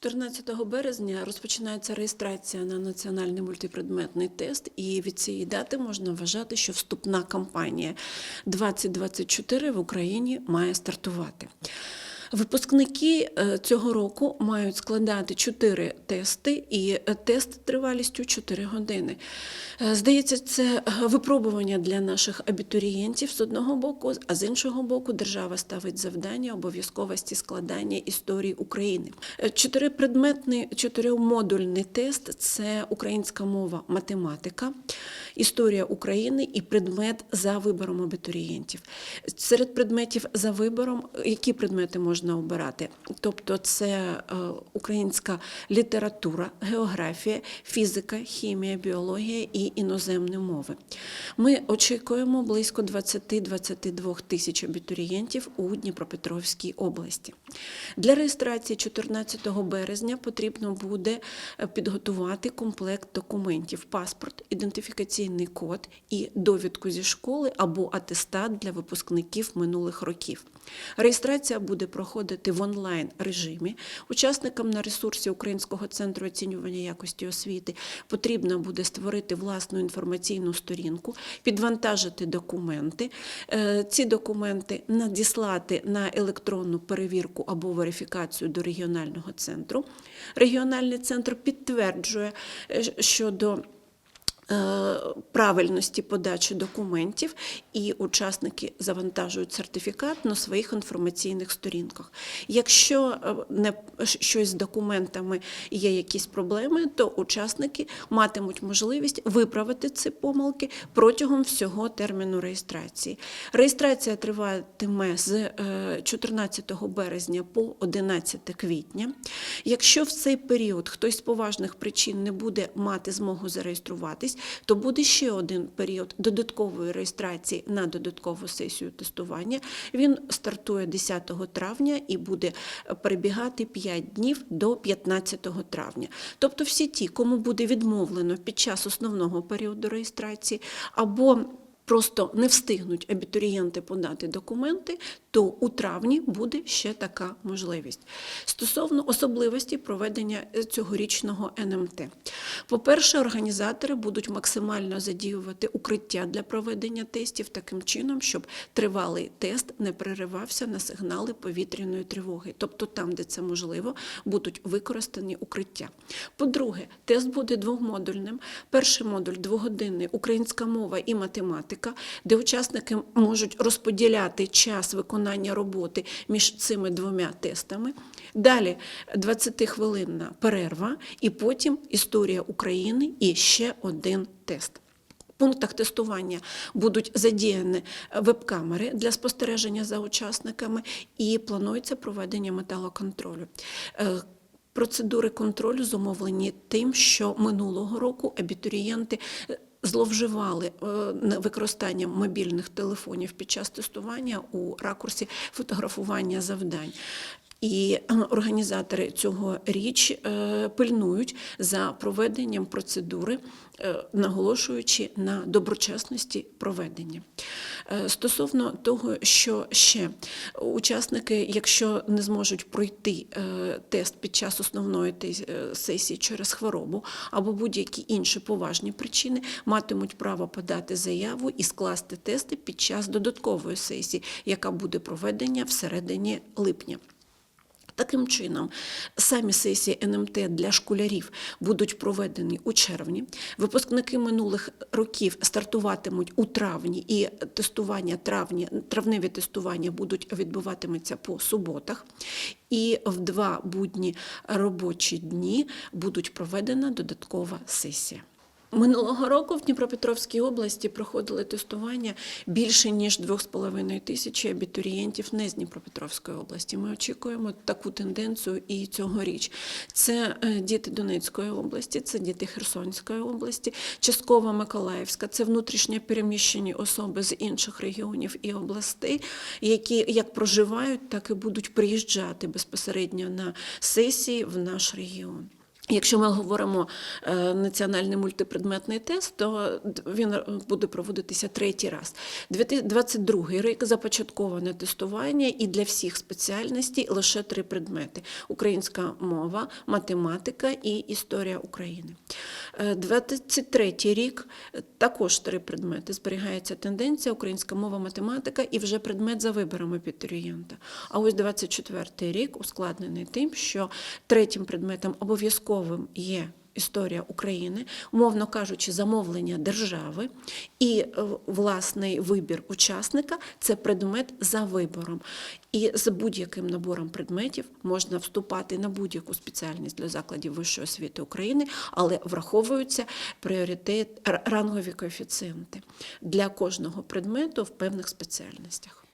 14 березня розпочинається реєстрація на національний мультипредметний тест, і від цієї дати можна вважати, що вступна кампанія 2024 в Україні має стартувати. Випускники е, цього року мають складати 4 тести, і е, тест тривалістю 4 години. Е, Здається, це випробування для наших абітурієнтів з одного боку, а з іншого боку, держава ставить завдання обов'язковості складання історії України. Чотирипредметний, чотиримодульний тест це українська мова, математика, історія України і предмет за вибором абітурієнтів. Серед предметів за вибором, які предмети можна обирати? Тобто це е, українська література, географія, фізика, хімія, біологія і іноземні мови. Ми очікуємо близько 20-22 тисяч абітурієнтів у Дніпропетровській області. Для реєстрації 14 березня потрібно буде е, підготувати комплект документів: паспорт, ідентифікаційний код і довідку зі школи або атестат для випускників минулих років. Реєстрація буде проходити в онлайн режимі. Учасникам на ресурсі Українського центру оцінювання якості освіти потрібно буде створити власну інформаційну сторінку, підвантажити документи. Е, Ці документи надіслати на електронну перевірку або верифікацію до регіонального центру. Регіональний центр підтверджує е, щодо правильності подачі документів, і учасники завантажують сертифікат на своїх інформаційних сторінках. Якщо е, не щось з документами є якісь проблеми, то учасники матимуть можливість виправити ці помилки протягом всього терміну реєстрації. Реєстрація триватиме з е, 14 березня по 11 квітня. Якщо в цей період хтось з поважних причин не буде мати змогу зареєструватись, то буде ще один період додаткової реєстрації на додаткову сесію тестування. Він стартує 10 травня і буде перебігати 5 днів до 15 травня. Тобто всі ті, кому буде відмовлено під час основного періоду реєстрації або Просто не встигнуть абітурієнти подати документи, то у травні буде ще така можливість. Стосовно особливості проведення е, цьогорічного НМТ. По-перше, організатори будуть максимально задіювати укриття для проведення тестів таким чином, щоб тривалий тест не переривався на сигнали повітряної тривоги. Тобто там, де це можливо, будуть використані укриття. По-друге, тест буде двомодульним. Перший модуль двогодинний українська мова і математика, де учасники можуть розподіляти час виконання роботи між цими двома тестами. Далі 20-хвилинна перерва, і потім історія України і ще один тест. В пунктах тестування будуть задіяні веб-камери для спостереження за учасниками і планується проведення металоконтролю. Е, Процедури контролю зумовлені тим, що минулого року абітурієнти е, зловживали е, використанням мобільних телефонів під час тестування у ракурсі фотографування завдань. І е, організатори цього річ е, пильнують за проведенням процедури, е, наголошуючи на доброчесності проведення. Стосовно того, що ще учасники, якщо не зможуть пройти тест під час основної сесії через хворобу або будь-які інші поважні причини, матимуть право подати заяву і скласти тести під час додаткової сесії, яка буде проведення всередині липня. Таким чином, самі сесії НМТ для школярів будуть проведені у червні. Випускники минулих років стартуватимуть у травні, і тестування травні, травневі тестування будуть відбуватимуться по суботах. І в два будні робочі дні будуть проведена додаткова сесія. Минулого року в Дніпропетровській області проходили тестування більше ніж 2,5 тисячі абітурієнтів не з Дніпропетровської області. Ми очікуємо таку тенденцію і цьогоріч. Це е, діти Донецької області, це діти Херсонської області, частково Миколаївська, це внутрішньо переміщені особи з інших регіонів і областей, які як проживають, так і будуть приїжджати безпосередньо на сесії в наш регіон. Якщо ми говоримо е, національний мультипредметний тест, то він буде проводитися третій раз. 2022 рік започатковане тестування і для всіх спеціальностей лише три предмети: українська мова, математика і історія України. Е, 23 рік е, також три предмети. Зберігається тенденція українська мова, математика і вже предмет за вибором абітурієнта. А ось 24 рік ускладнений тим, що третім предметом обов'язковим є історія України, умовно кажучи, замовлення держави і е, власний вибір учасника це предмет за вибором. І з будь-яким набором предметів можна вступати на будь-яку спеціальність для закладів вищої освіти України, але враховуються пріоритет рангові коефіцієнти для кожного предмету в певних спеціальностях.